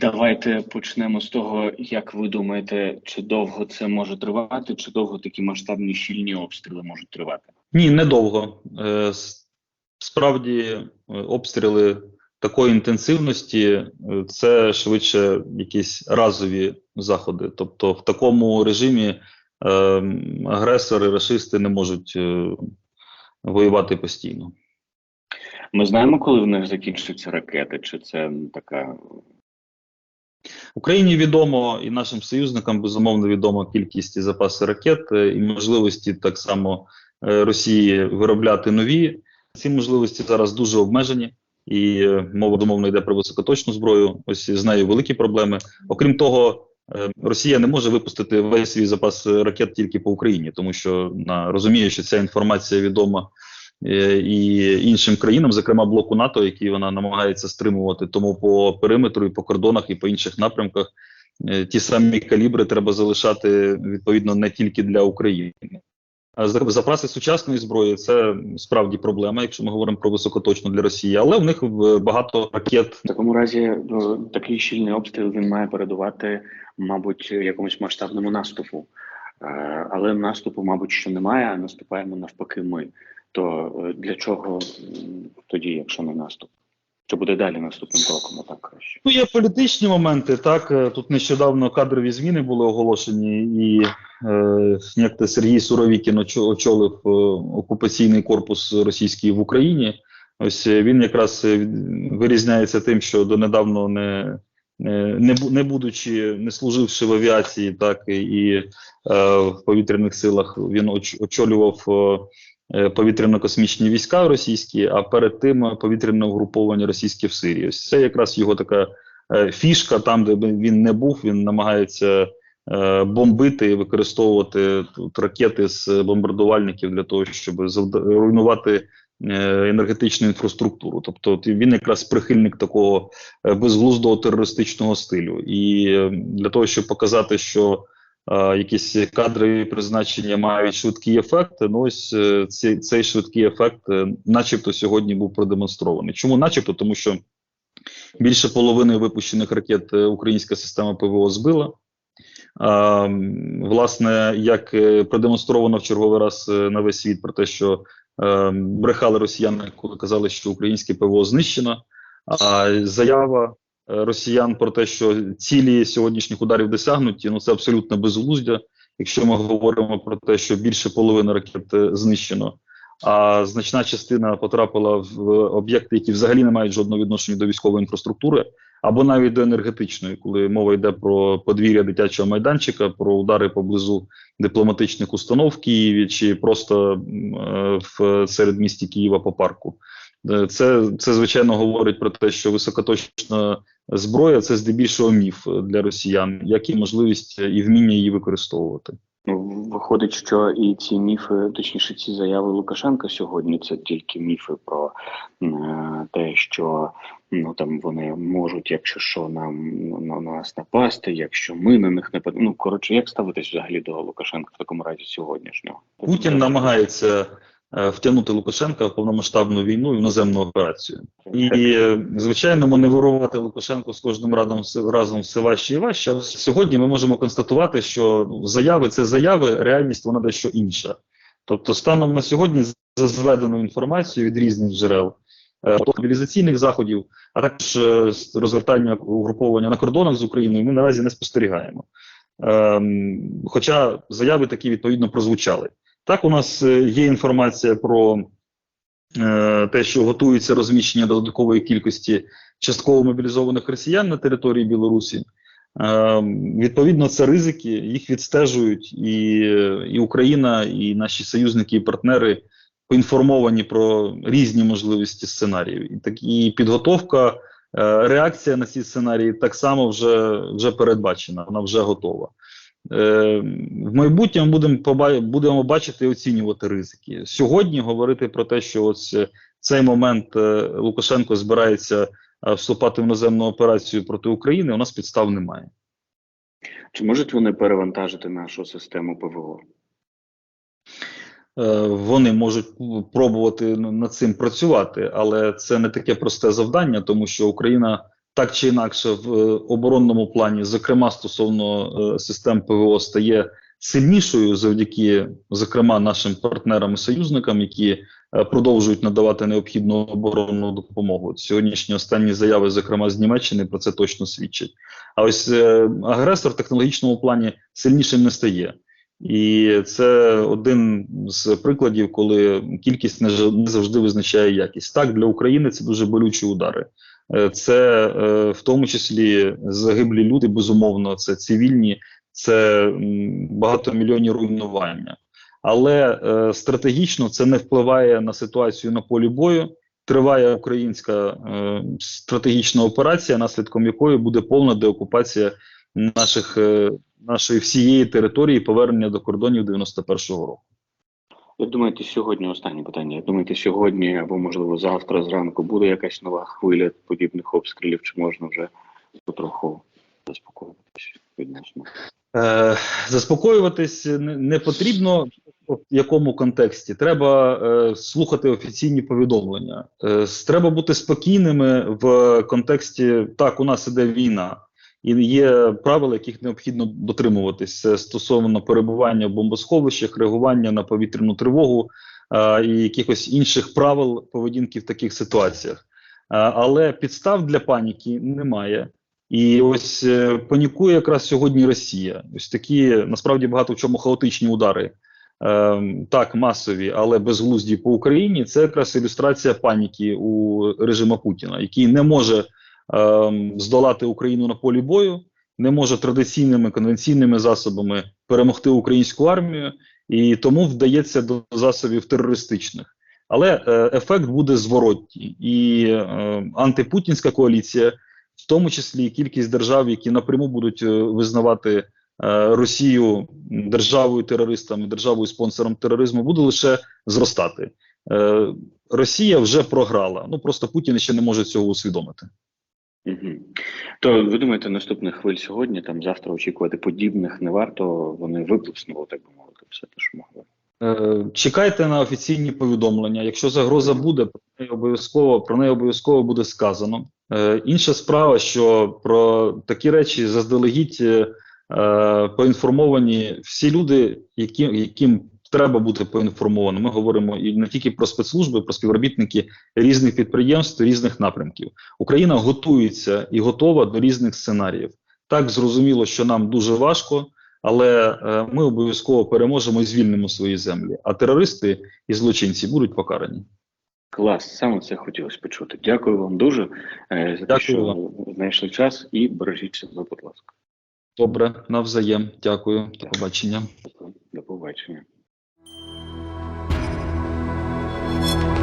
Давайте почнемо з того, як ви думаєте, чи довго це може тривати, чи довго такі масштабні щільні обстріли можуть тривати? Ні, недовго. Е, Справді, е, обстріли такої інтенсивності е, це швидше якісь разові заходи. Тобто, в такому режимі агресори, расисти не можуть воювати постійно. Ми знаємо, коли в них закінчаться ракети, чи це така Україні відомо і нашим союзникам безумовно відома кількість і запаси ракет, е, і можливості так само е, Росії виробляти нові. Ці можливості зараз дуже обмежені, і е, мова домовно йде про високоточну зброю. Ось з нею великі проблеми. Окрім того, Росія не може випустити весь свій запас ракет тільки по Україні, тому що на розуміє, що ця інформація відома і іншим країнам, зокрема блоку НАТО, які вона намагається стримувати. Тому по периметру, і по кордонах, і по інших напрямках е, ті самі калібри треба залишати відповідно не тільки для України. А запаси сучасної зброї це справді проблема, якщо ми говоримо про високоточну для Росії, але в них в- багато ракет в такому разі ну, такий щільний обстріл він має передувати, мабуть, якомусь масштабному наступу. Е, Але наступу, мабуть, що немає, а наступаємо навпаки ми. То е, для чого тоді, якщо не наступ? Що буде далі наступним кроком, так краще? Ну, є політичні моменти. Так Е, тут нещодавно кадрові зміни були оголошені, і е, некто Сергій Суровікін очо- очолив е, окупаційний корпус російський в Україні. Ось він якраз вирізняється тим, що донедавно не. Не, не будучи, не служивши в авіації, так і, е, в повітряних силах, він оч, очолював повітряно-космічні війська російські, а перед тим е, повітряне угруповання російське в Сирії. Ось це якраз його така е, фішка, там, де він не був, він намагається е, бомбити і використовувати тут ракети з бомбардувальників для того, щоб руйнувати е, енергетичну інфраструктуру. Тобто він якраз прихильник такого е, безглуздого терористичного стилю. І е, для того, щоб показати, що е, якісь кадрові призначення мають швидкий ефект. Ну ось е, цей, цей швидкий ефект, е, начебто, сьогодні був продемонстрований. Чому, начебто, тому що більше половини випущених ракет е, українська система ПВО збила. Власне, як е, продемонстровано в черговий раз е, на весь світ про те, що е, брехали росіяни, коли казали, що українське ПВО знищено. А заява е, росіян про те, що цілі сьогоднішніх ударів досягнуті, ну це абсолютно безглуздя. Якщо ми говоримо про те, що більше половини ракет е, знищено, а значна частина потрапила в об'єкти, які взагалі не мають жодного відношення до військової інфраструктури, або навіть до енергетичної, коли мова йде про подвір'я дитячого майданчика, про удари поблизу дипломатичних установ в Києві чи просто е, в середмісті Києва по парку. Е, Це, це звичайно говорить про те, що високоточна зброя це здебільшого міф для росіян, як і можливість і вміння її використовувати. Ну, виходить, що і ці міфи, точніше, ці заяви Лукашенка сьогодні це тільки міфи про е, те, що ну там вони можуть, якщо що, нам на нас напасти, якщо ми на них не Ну коротше, як ставитись взагалі до Лукашенка в такому разі сьогоднішнього? Путін намагається е, втягнути Лукашенка в повномасштабну війну і іноземну операцію. І, е, звичайно, маневрувати Лукашенко з кожним разом, разом все важче і важче. Сьогодні ми можемо констатувати, що заяви це заяви, реальність вона дещо інша. Тобто, станом на сьогодні, за зведеною інформацією від різних джерел, е, мобілізаційних заходів, а також е, розгортання угруповання на кордонах з Україною, ми наразі не спостерігаємо. Ем, хоча заяви такі відповідно прозвучали. Так, у нас е, є інформація про е, те, що готується розміщення додаткової кількості частково мобілізованих росіян на території Білорусі. Е, відповідно, це ризики, їх відстежують, і, і Україна, і наші союзники і партнери поінформовані про різні можливості сценаріїв. І так підготовка, реакція на ці сценарії так само вже, вже передбачена, вона вже готова. Е, в майбутньому будемо будемо бачити і оцінювати ризики. Сьогодні говорити про те, що ось е, цей момент е, Лукашенко збирається вступати в іноземну операцію проти України, у нас підстав немає. Чи можуть вони перевантажити нашу систему ПВО? Вони можуть пробувати над цим працювати, але це не таке просте завдання, тому що Україна так чи інакше в е, оборонному плані, зокрема стосовно е, систем ПВО, стає сильнішою завдяки, зокрема, нашим партнерам і союзникам, які е, продовжують надавати необхідну оборонну допомогу. Сьогоднішні останні заяви, зокрема з Німеччини, про це точно свідчать. А ось агресор в технологічному плані сильнішим не стає. І це один з прикладів, коли кількість не завжди визначає якість. Так, для України це дуже болючі удари. Е, Це е, в тому числі загиблі люди, безумовно, це цивільні, це багатомільйонні руйнування. Але е, стратегічно це не впливає на ситуацію на полі бою. Триває українська стратегічна операція, наслідком якої буде повна деокупація наших, е, нашої всієї території, повернення до кордонів 91-го року. Як думаєте, сьогодні останнє питання? Як думаєте, сьогодні або можливо завтра зранку буде якась нова хвиля подібних обстрілів, чи можна вже потроху заспокоюватися відносно? Е, заспокоюватись не, не потрібно в якому контексті. Треба е, слухати офіційні повідомлення. Е, треба бути спокійними в контексті так, у нас іде війна, і є правила, яких необхідно дотримуватись стосовно перебування в бомбосховищах, реагування на повітряну тривогу е, і якихось інших правил поведінки в таких ситуаціях. Е, але підстав для паніки немає. І ось е, панікує якраз сьогодні Росія. Ось такі насправді багато в чому хаотичні удари, е, так масові, але безглузді по Україні. Це якраз ілюстрація паніки у режима Путіна, який не може здолати Україну на полі бою, не може традиційними конвенційними засобами перемогти українську армію, і тому вдається до засобів терористичних. Але е, ефект буде зворотній, і е, антипутінська коаліція в тому числі кількість держав, які напряму будуть е, визнавати Росію державою терористом, державою спонсором тероризму, буде лише зростати. Росія вже програла. Ну просто Путін ще не може цього усвідомити. Угу. То ви думаєте, наступних хвиль сьогодні, там завтра очікувати подібних не варто, вони виплеснули, так би мовити, все те, що могли. Е, Чекайте на офіційні повідомлення. Якщо загроза буде, про неї обов'язково про неї обов'язково буде сказано. Е, інша справа, що про такі речі заздалегідь е, е, поінформовані всі люди, які, яким треба бути поінформованим. Ми говоримо і не тільки про спецслужби, про співробітники різних підприємств, різних напрямків. Україна готується і готова до різних сценаріїв. Так зрозуміло, що нам дуже важко. Але е, ми обов'язково переможемо і звільнимо свої землі. А терористи і злочинці будуть покарані. Клас, саме це хотілося почути. Дякую вам дуже е, за те, що вам. знайшли час і бережіть себе, будь ласка. Добре, навзаєм. Дякую. До побачення. До побачення. you